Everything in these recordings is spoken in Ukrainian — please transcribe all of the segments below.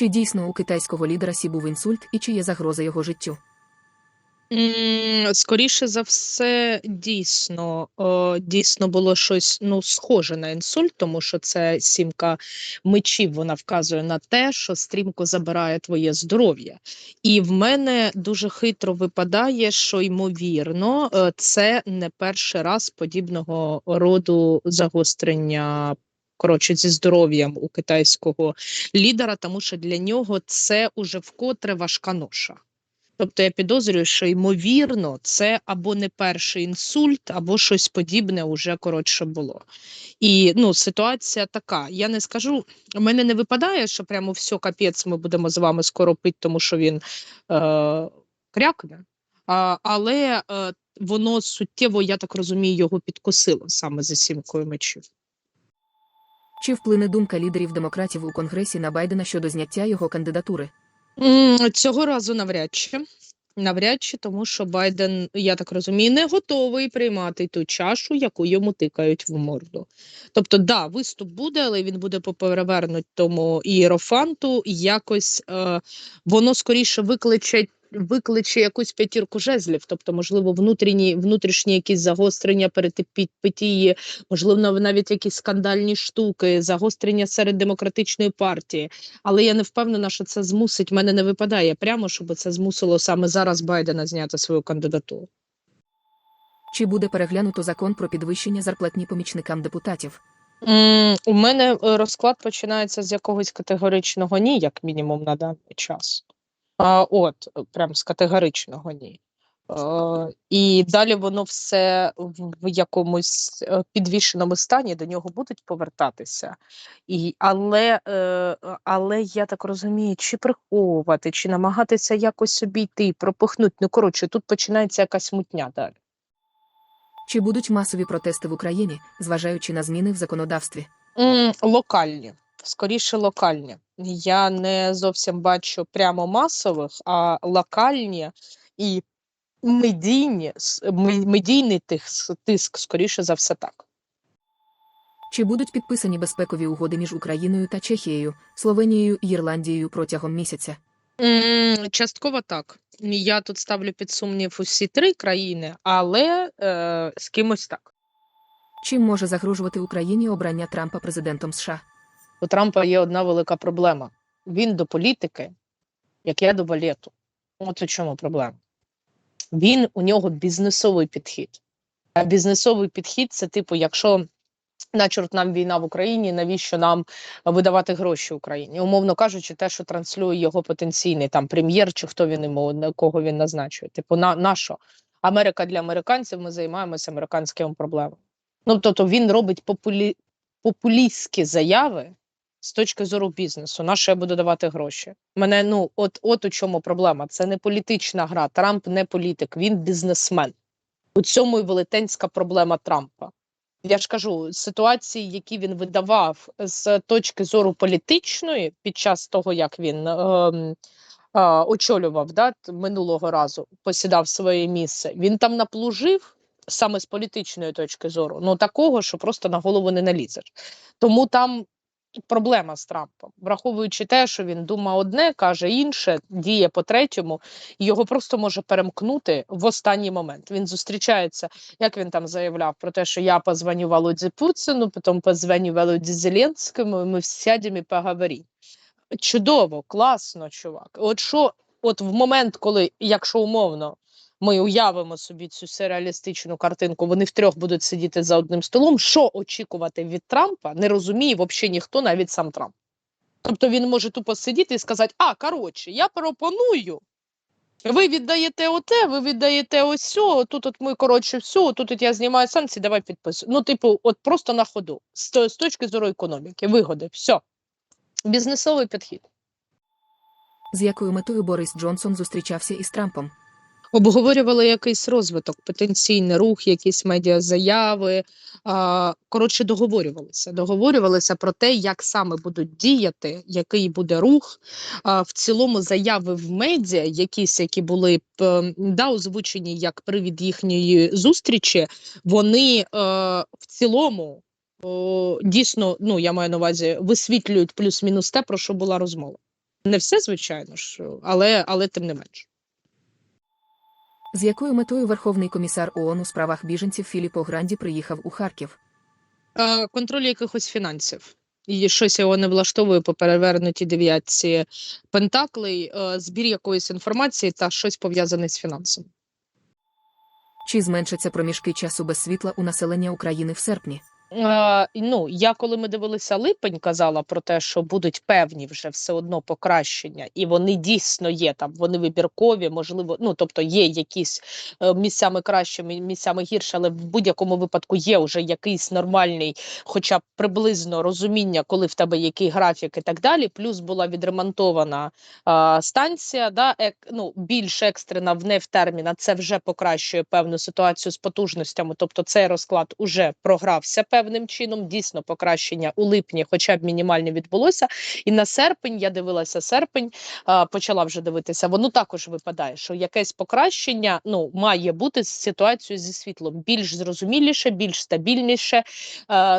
Чи дійсно у китайського лідера Сі був інсульт і чи є загроза його життю? Скоріше за все, дійсно, дійсно було щось ну, схоже на інсульт, тому що це сімка мечів, вона вказує на те, що стрімко забирає твоє здоров'я. І в мене дуже хитро випадає, що ймовірно, е, це не перший раз подібного роду загострення. Коротше, зі здоров'ям у китайського лідера, тому що для нього це уже вкотре важка ноша. Тобто я підозрюю, що ймовірно, це або не перший інсульт, або щось подібне уже коротше було. І ну, ситуація така. Я не скажу, у мене не випадає, що прямо все капець, ми будемо з вами скоро пити, тому що він е, крякне. А, але е, воно суттєво, я так розумію, його підкосило саме за сімкою мечів. Чи вплине думка лідерів демократів у Конгресі на Байдена щодо зняття його кандидатури? Цього разу навряд чи. Навряд чи, тому що Байден, я так розумію, не готовий приймати ту чашу, яку йому тикають в морду. Тобто, да, виступ буде, але він буде по перевернутому ієрофанту, якось е, воно скоріше викличе, викличе якусь п'ятірку жезлів, тобто, можливо, внутрішні, внутрішні якісь загострення перетипітії, можливо, навіть якісь скандальні штуки, загострення серед демократичної партії. Але я не впевнена, що це змусить. Мене не випадає прямо, щоб це змусило саме зараз Байдена зняти свою кандидатуру. Чи буде переглянуто закон про підвищення зарплатні помічникам депутатів? У мене е, розклад починається з якогось категоричного ні, як мінімум на даний час. От, прям з категоричного ні. І далі воно все в якомусь е, підвішеному стані до нього будуть повертатися. І, але, е, але я так розумію, чи приховувати, чи намагатися якось обійти, пропихнути. Ну, коротше, тут починається якась мутня далі. Чи будуть масові протести в Україні, зважаючи на зміни в законодавстві? М, Локальні, скоріше локальні. Я не зовсім бачу прямо масових, а локальні і медійні, медійний тиск, тиск, скоріше за все так. Чи будуть підписані безпекові угоди між Україною та Чехією, Словенією і Ірландією протягом місяця? Частково так. Я тут ставлю під сумнів усі три країни, але е, з кимось так. Чим може загрожувати Україні обрання Трампа президентом США? У Трампа є одна велика проблема. Він до політики, як я до балету. От у чому проблема. Він у нього бізнесовий підхід. А бізнесовий підхід це типу, якщо на чорт нам війна в Україні, навіщо нам видавати гроші Україні? Умовно кажучи, те, що транслює його потенційний там прем'єр, чи хто він йому кого він назначує. Типу, на, на що? Америка для американців, ми займаємося американськими проблемами. Ну тобто він робить популі... популістські заяви з точки зору бізнесу. На що я буду давати гроші? Мене ну от, от у чому проблема. Це не політична гра. Трамп не політик, він бізнесмен. У цьому і велетенська проблема Трампа. Я ж кажу, ситуації, які він видавав з точки зору політичної під час того, як він ем, е, очолював да, минулого разу, посідав своє місце, він там наплужив саме з політичної точки зору, ну такого, що просто на голову не налізеш. Тому там проблема з Трампом, враховуючи те, що він думає одне, каже інше, діє по третьому, його просто може перемкнути в останній момент. Він зустрічається, як він там заявляв про те, що я позвоню Володі Путіну, потім позвоню Володі Зеленському, і ми сядемо і поговоримо. Чудово, класно, чувак. От що, от в момент, коли, якщо умовно, ми уявимо собі цю сюрреалістичну картинку, вони втрьох будуть сидіти за одним столом. Що очікувати від Трампа, не розуміє взагалі ніхто, навіть сам Трамп. Тобто він може тупо сидіти і сказати: А, коротше, я пропоную. Ви віддаєте оте, ви віддаєте ось тут от ми, коротше, все, тут от я знімаю санкції, давай підписуй. Ну, типу, от просто на ходу, з, з точки зору економіки, вигоди, все. Бізнесовий підхід. З якою метою Борис Джонсон зустрічався із Трампом? Обговорювали якийсь розвиток, потенційний рух, якісь медіазаяви. Коротше, договорювалися. Договорювалися про те, як саме будуть діяти, який буде рух. В цілому заяви в медіа, якісь, які були ем, да, озвучені як привід їхньої зустрічі, вони е, в цілому дійсно, ну я маю на увазі, висвітлюють плюс-мінус те, про що була розмова. Не все, звичайно ж, але, але тим не менш. З якою метою Верховний комісар ООН у справах біженців Філіппо Гранді приїхав у Харків? Е, контроль якихось фінансів. І щось його не влаштовує по перевернутій дев'ятці пентаклей, е, збір якоїсь інформації та щось пов'язане з фінансом. Чи зменшаться проміжки часу без світла у населення України в серпні? Е, ну, я коли ми дивилися липень, казала про те, що будуть певні вже все одно покращення, і вони дійсно є там. Вони вибіркові, можливо, ну тобто є якісь е, місцями краще, місцями гірше, але в будь-якому випадку є вже якийсь нормальний, хоча б приблизно розуміння, коли в тебе який графік і так далі. Плюс була відремонтована е, станція, да, ек, ну, більш екстрена в не в термін, це вже покращує певну ситуацію з потужностями. Тобто цей розклад уже програвся певним чином. Дійсно, покращення у липні, хоча б мінімальне відбулося. І на серпень я дивилася серпень, почала вже дивитися. Воно також випадає, що якесь покращення ну має бути з ситуацією зі світлом більш зрозуміліше, більш стабільніше,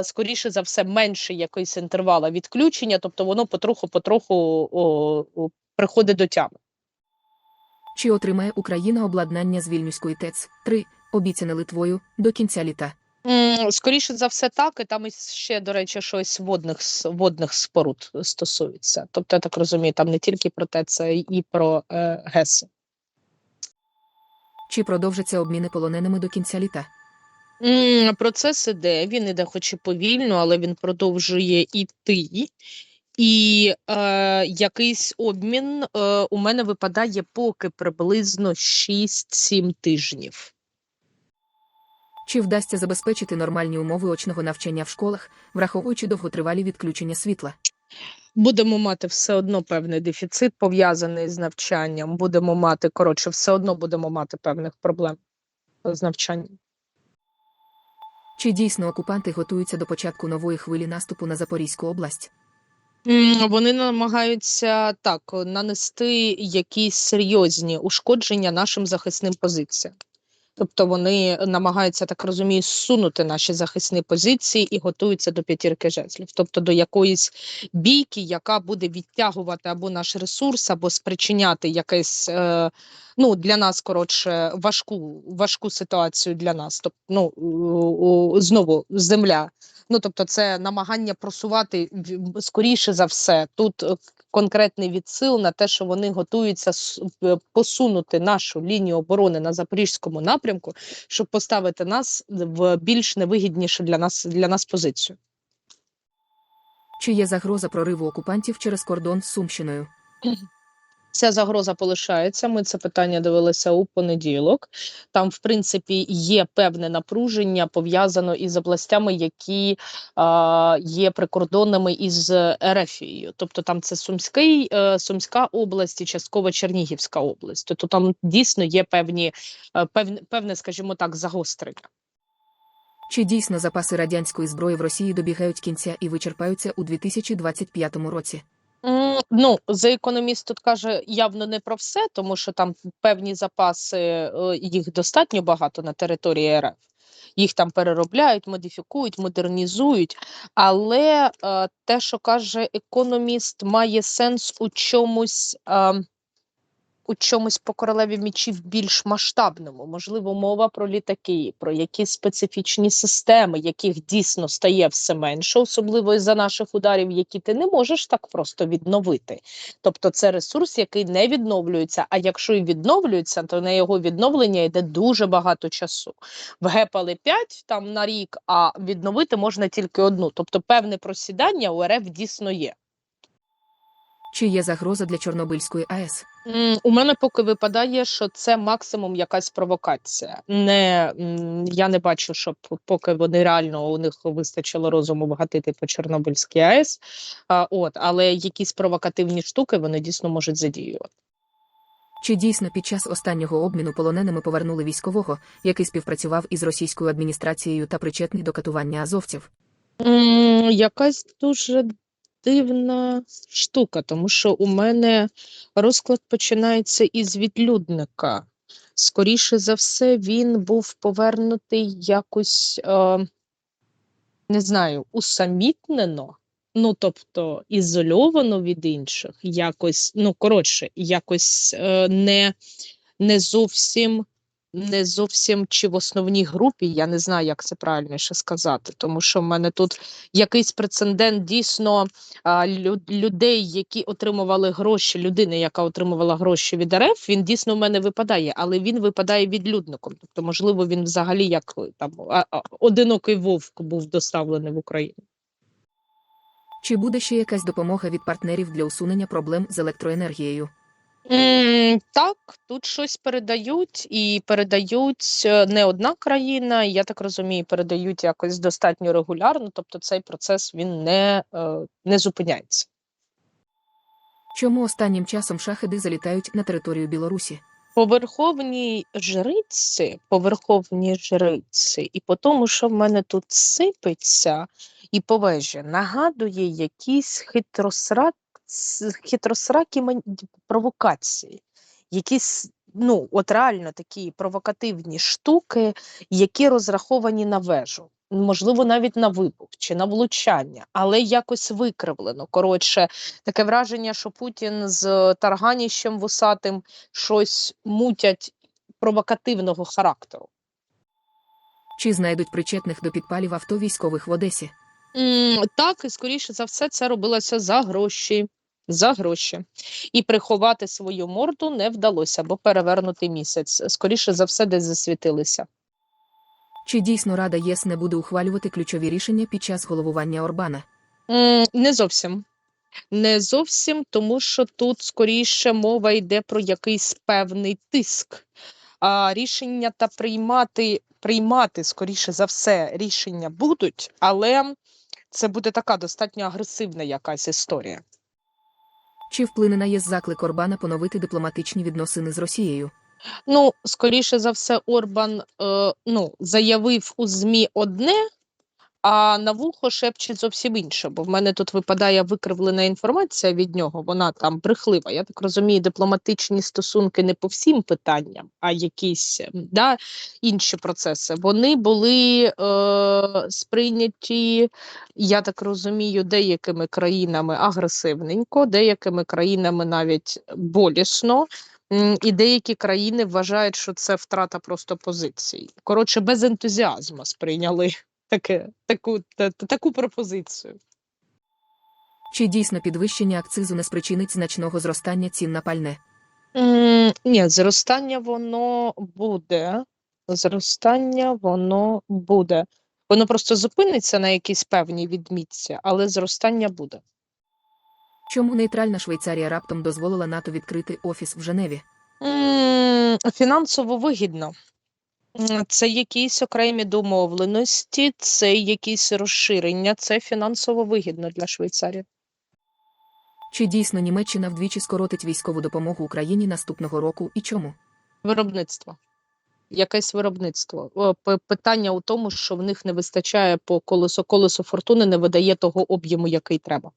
скоріше за все, менше якийсь інтервала відключення. Тобто воно потроху-потроху приходить до тями. Чи отримає Україна обладнання з Вільнюської ТЕЦ 3, обіцяне Литвою, до кінця літа? Скоріше за все, так, і там ще, до речі, щось водних водних споруд стосується. Тобто, я так розумію, там не тільки про те, це і про е, ГЕС. Чи продовжаться обміни полоненими до кінця літа? М, Процес іде, він іде, хоч і повільно, але він продовжує іти. І е, якийсь обмін е, у мене випадає поки приблизно 6-7 тижнів. Чи вдасться забезпечити нормальні умови очного навчання в школах, враховуючи довготривалі відключення світла? Будемо мати все одно певний дефіцит пов'язаний з навчанням. Будемо мати, коротше, все одно будемо мати певних проблем з навчанням. Чи дійсно окупанти готуються до початку нової хвилі наступу на Запорізьку область? Вони намагаються так нанести якісь серйозні ушкодження нашим захисним позиціям. Тобто вони намагаються, так розумію, зсунути наші захисні позиції і готуються до п'ятірки жезлів, тобто до якоїсь бійки, яка буде відтягувати або наш ресурс, або спричиняти якесь е, ну для нас коротше важку важку ситуацію для нас. Тобто, ну знову земля. Ну тобто, це намагання просувати скоріше за все. Тут е, конкретний відсил на те, що вони готуються посунути нашу лінію оборони на запорізькому напрямку, щоб поставити нас в більш невигіднішу для нас для нас позицію. Чи є загроза прориву окупантів через кордон з Сумщиною? Ця загроза полишається. Ми це питання дивилися у понеділок. Там, в принципі, є певне напруження пов'язано із областями, які а, є прикордонними із Ерефією. Тобто там це Сумський, е, Сумська область і частково Чернігівська область. Тобто там дійсно є певні, е, певне, певне, скажімо так, загострення. Чи дійсно запаси радянської зброї в Росії добігають кінця і вичерпаються у 2025 році? Ну, за економіст тут каже явно не про все, тому що там певні запаси, е, їх достатньо багато на території РФ. Їх там переробляють, модифікують, модернізують. Але е, те, що каже економіст, має сенс у чомусь. Е, у чомусь по королеві мечів більш масштабному, можливо, мова про літаки, про якісь специфічні системи, яких дійсно стає все менше, особливо із-за наших ударів, які ти не можеш так просто відновити. Тобто, це ресурс, який не відновлюється. А якщо і відновлюється, то на його відновлення йде дуже багато часу. Вгепали 5 там на рік, а відновити можна тільки одну. Тобто, певне просідання у РФ дійсно є. Чи є загроза для Чорнобильської АЕС? М, У мене поки випадає, що це максимум якась провокація. Не м, я не бачу, щоб поки вони реально у них вистачило розуму вгатити по Чорнобильській АЕС. А, от, але якісь провокативні штуки вони дійсно можуть задіювати. Чи дійсно під час останнього обміну полоненими повернули військового, який співпрацював із російською адміністрацією та причетний до катування азовців? М, Якась дуже дивна штука, тому що у мене розклад починається із відлюдника. Скоріше за все, він був повернутий якось, е, не знаю, усамітнено. ну тобто ізольовано від інших, якось, ну коротше, якось е, не, не зовсім. Не зовсім чи в основній групі, я не знаю, як це правильніше сказати, тому що в мене тут якийсь прецедент дійсно лю- людей, які отримували гроші, людини, яка отримувала гроші від РФ, він дійсно в мене випадає, але він випадає відлюдником. Тобто, можливо, він взагалі як там одинокий вовк був доставлений в Україну. Чи буде ще якась допомога від партнерів для усунення проблем з електроенергією? М, Так, тут щось передають, і передають е, не одна країна, і я так розумію, передають якось достатньо регулярно, тобто цей процес він не, е, не зупиняється. Чому останнім часом шахеди залітають на територію Білорусі? По верховній жриці, по верховній жриці, і по тому, що в мене тут сипеться, і по вежі, нагадує якісь хитросрак, хитросракі ман- провокації, якісь, ну, от реально такі провокативні штуки, які розраховані на вежу. Можливо, навіть на вибух чи на влучання, але якось викривлено. Коротше, таке враження, що Путін з Тарганіщем вусатим щось мутять провокативного характеру. Чи знайдуть причетних до підпалів авто військових в Одесі? М, Так, і скоріше за все, це робилося за гроші. За гроші. І приховати свою морду не вдалося, бо перевернутий місяць. Скоріше за все, десь засвітилися. Чи дійсно Рада ЄС не буде ухвалювати ключові рішення під час головування Орбана? М, Не зовсім. Не зовсім, тому що тут скоріше мова йде про якийсь певний тиск. А рішення та приймати, приймати, скоріше за все, рішення будуть, але це буде така достатньо агресивна якась історія. Чи вплине на ЄС заклик Орбана поновити дипломатичні відносини з Росією? Ну, скоріше за все, Орбан е, ну, заявив у ЗМІ одне, а на вухо шепче зовсім інше, бо в мене тут випадає викривлена інформація від нього, вона там брехлива. Я так розумію, дипломатичні стосунки не по всім питанням, а якісь да, інші процеси. Вони були е, сприйняті, я так розумію, деякими країнами агресивненько, деякими країнами навіть болісно. І деякі країни вважають, що це втрата просто позицій. Коротше, без ентузіазму сприйняли таке, таку, та, та- таку пропозицію. Чи дійсно підвищення акцизу не спричинить значного зростання цін на пальне? М, Ні, зростання воно буде. Зростання воно буде. Воно просто зупиниться на якійсь певній відмітці, але зростання буде. Чому нейтральна Швейцарія раптом дозволила НАТО відкрити офіс в Женеві? М, Фінансово вигідно. Це якісь окремі домовленості, це якісь розширення, це фінансово вигідно для Швейцарії. Чи дійсно Німеччина вдвічі скоротить військову допомогу Україні наступного року і чому? Виробництво. Якесь виробництво. Питання у тому, що в них не вистачає по колесо. Колесо фортуни не видає того об'єму, який треба.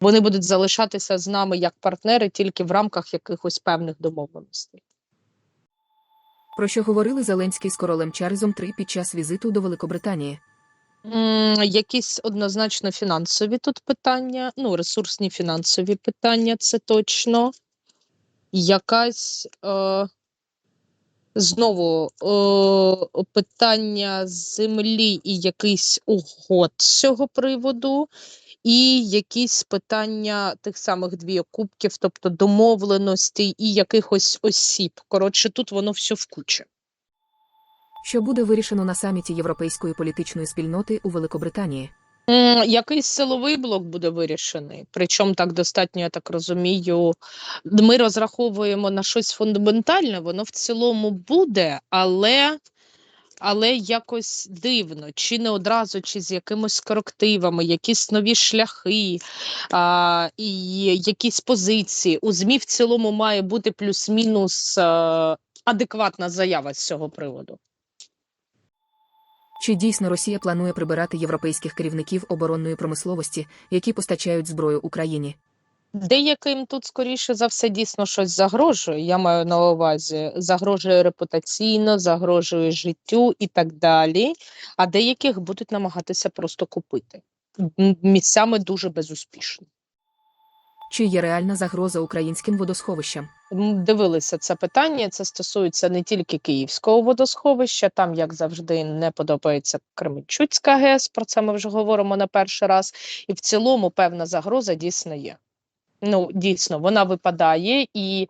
Вони будуть залишатися з нами як партнери тільки в рамках якихось певних домовленостей. Про що говорили Зеленський з королем Чарльзом III під час візиту до Великобританії? М, Якісь однозначно фінансові тут питання, ну, ресурсні фінансові питання, це точно. Якась е, знову е, питання землі і якийсь угод з цього приводу, і якісь питання тих самих двієкубків, тобто домовленостей і якихось осіб. Коротше, тут воно все в кучі. Що буде вирішено на саміті Європейської політичної спільноти у Великобританії? Якийсь силовий блок буде вирішений. Причому так достатньо, я так розумію. Ми розраховуємо на щось фундаментальне, воно в цілому буде, але, але якось дивно, чи не одразу, чи з якимись корективами, якісь нові шляхи а, і якісь позиції. У ЗМІ в цілому має бути плюс-мінус адекватна заява з цього приводу. Чи дійсно Росія планує прибирати європейських керівників оборонної промисловості, які постачають зброю Україні? Деяким тут, скоріше за все, дійсно щось загрожує. Я маю на увазі, загрожує репутаційно, загрожує життю і так далі. А деяких будуть намагатися просто купити. місцями дуже безуспішно. Чи є реальна загроза українським водосховищам? Дивилися це питання. Це стосується не тільки Київського водосховища. Там, як завжди, не подобається Кременчуцька ГЕС. Про це ми вже говоримо на перший раз. І в цілому певна загроза дійсно є. Ну, дійсно, вона випадає і.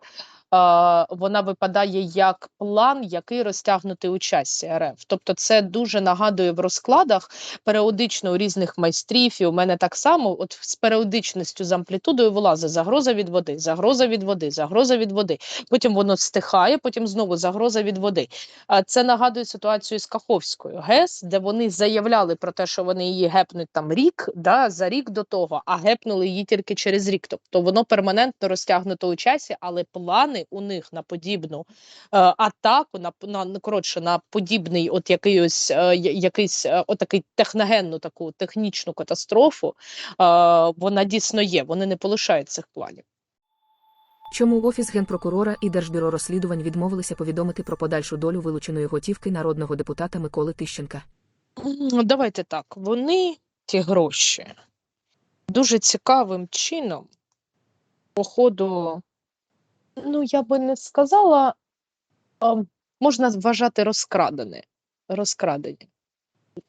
Вона випадає як план, який розтягнутий у часі РФ. Тобто, це дуже нагадує в розкладах періодично у різних майстрів. І у мене так само, от з періодичністю з амплітудою вилазить загроза від води, загроза від води, загроза від води. Потім воно стихає, потім знову загроза від води. А Це нагадує ситуацію з Каховською ГЕС, де вони заявляли про те, що вони її гепнуть там рік, да, за рік до того, а гепнули її тільки через рік. Тобто воно перманентно розтягнуто у часі, але плани у них на подібну е, атаку, на, на ну, коротше, на подібний, от якийсь, е, якийсь е, отакий техногенну таку технічну катастрофу, е, вона дійсно є. Вони не полишають цих планів. Чому Офіс генпрокурора і Держбюро розслідувань відмовилися повідомити про подальшу долю вилученої готівки народного депутата Миколи Тищенка? Давайте так. Вони ті гроші дуже цікавим чином, по ходу, ну я би не сказала, а, можна вважати розкрадені, розкрадені.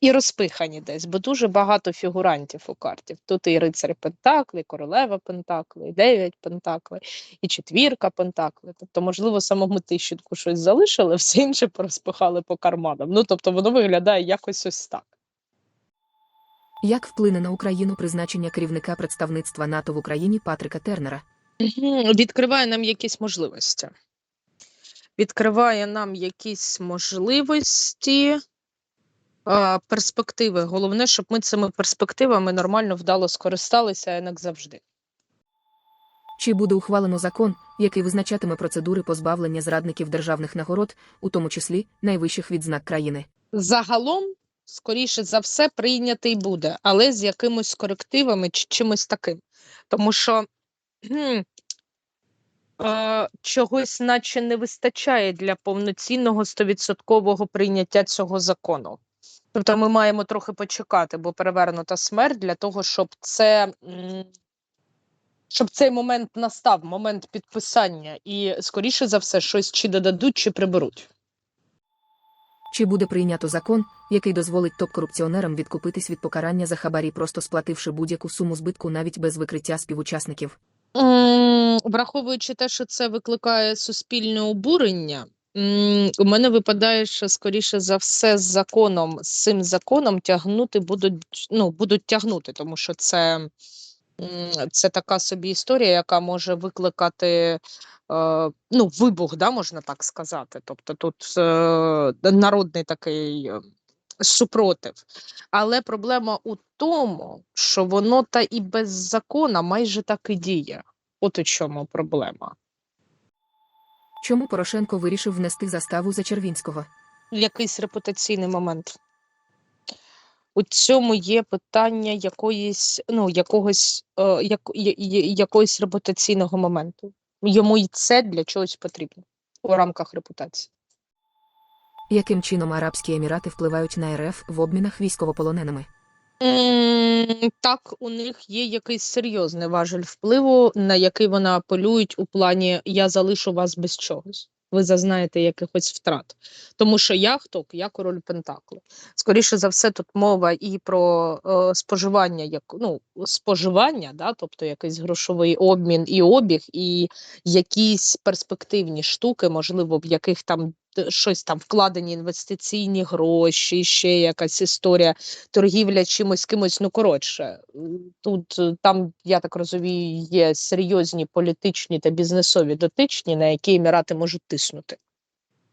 І розпихані десь, бо дуже багато фігурантів у карті. Тут і рицарь Пентакли, і королева Пентакли, і дев'ять Пентакли, і четвірка Пентакли. Тобто, можливо, самому Тищенку щось залишили, все інше порозпихали по карманам. Ну, тобто, воно виглядає якось ось так. Як вплине на Україну призначення керівника представництва НАТО в Україні Патрика Тернера? Відкриває нам якісь можливості. Відкриває нам якісь можливості, перспективи. Головне, щоб ми цими перспективами нормально вдало скористалися, як завжди. Чи буде ухвалено закон, який визначатиме процедури позбавлення зрадників державних нагород, у тому числі найвищих відзнак країни? Загалом, скоріше за все, прийнятий буде, але з якимось корективами чи чимось таким. Тому що чогось, наче не вистачає для повноцінного стовідсоткового прийняття цього закону. Тобто ми маємо трохи почекати, бо перевернута смерть для того, щоб це. Щоб цей момент настав, момент підписання, і скоріше за все, щось чи додадуть, чи приберуть. Чи буде прийнято закон, який дозволить топ-корупціонерам відкупитись від покарання за хабарі, просто сплативши будь-яку суму збитку навіть без викриття співучасників? Враховуючи те, що це викликає суспільне обурення, у мене випадає, що скоріше за все з законом, з цим законом тягнути будуть, ну, будуть тягнути, тому що це, це така собі історія, яка може викликати е, ну, вибух, да, можна так сказати. Тобто тут е, народний такий е, супротив. Але проблема у тому, що воно та і без закона майже так і діє. От у чому проблема. Чому Порошенко вирішив внести заставу за Червінського? Якийсь репутаційний момент. У цьому є питання якоїсь, ну, якогось, е, як, я- я- якогось репутаційного моменту. Йому і це для чогось потрібно у рамках репутації. Яким чином Арабські Емірати впливають на РФ в обмінах військовополоненими? Так, у них є якийсь серйозний важель впливу, на який вони апелюють у плані я залишу вас без чогось. Ви зазнаєте якихось втрат. Тому що я хто? Я король Пентакли. Скоріше за все, тут мова і про е, споживання, як ну споживання, да, тобто якийсь грошовий обмін і обіг, і якісь перспективні штуки, можливо, в яких там щось там вкладені інвестиційні гроші, ще якась історія торгівля чимось кимось. Ну коротше, тут е, там, я так розумію, є серйозні політичні та бізнесові дотичні, на які емірати можуть тиснути.